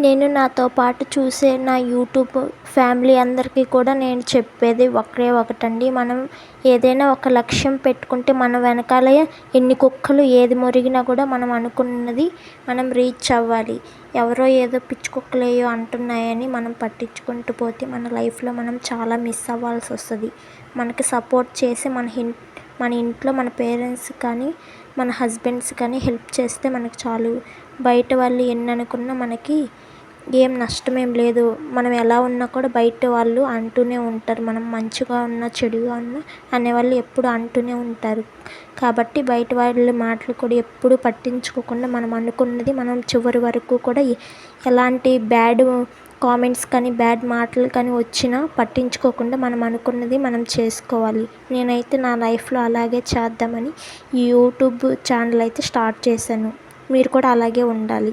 నేను నాతో పాటు చూసే నా యూట్యూబ్ ఫ్యామిలీ అందరికీ కూడా నేను చెప్పేది ఒకే ఒకటండి. మనం ఏదైనా ఒక లక్ష్యం పెట్టుకుంటే మన వెనకాలే ఎన్ని కుక్కలు ఏది మొరిగినా కూడా మనం అనుకున్నది మనం రీచ్ అవ్వాలి. ఎవరో ఏదో పిచ్చి కుక్కలేయో అంటున్నాయని మనం పట్టించుకుంటూ పోతే మన లైఫ్లో మనం చాలా మిస్ అవ్వాల్సి వస్తుంది. మనకి సపోర్ట్ చేసి మన హిన్ మన ఇంట్లో మన పేరెంట్స్ కానీ మన హస్బెండ్స్ కానీ హెల్ప్ చేస్తే మనకు చాలు. బయట వాళ్ళు ఎన్ని అనుకున్నా మనకి ఏం నష్టం ఏం లేదు. మనం ఎలా ఉన్నా కూడా బయట వాళ్ళు అంటూనే ఉంటారు. మనం మంచిగా ఉన్నా చెడుగా ఉన్నా అనేవాళ్ళు ఎప్పుడు అంటూనే ఉంటారు. కాబట్టి బయట వాళ్ళ మాటలు కూడా ఎప్పుడు పట్టించుకోకుండా మనం అనుకున్నది మనం చివరి వరకు కూడా ఎలాంటి బ్యాడ్ కామెంట్స్ కానీ బ్యాడ్ మాటలు కానీ వచ్చినా పట్టించుకోకుండా మనం అనుకున్నది మనం చేసుకోవాలి. నేనైతే నా లైఫ్లో అలాగే చేద్దామని ఈ యూట్యూబ్ ఛానల్ అయితే స్టార్ట్ చేశాను. మీరు కూడా అలాగే ఉండాలి.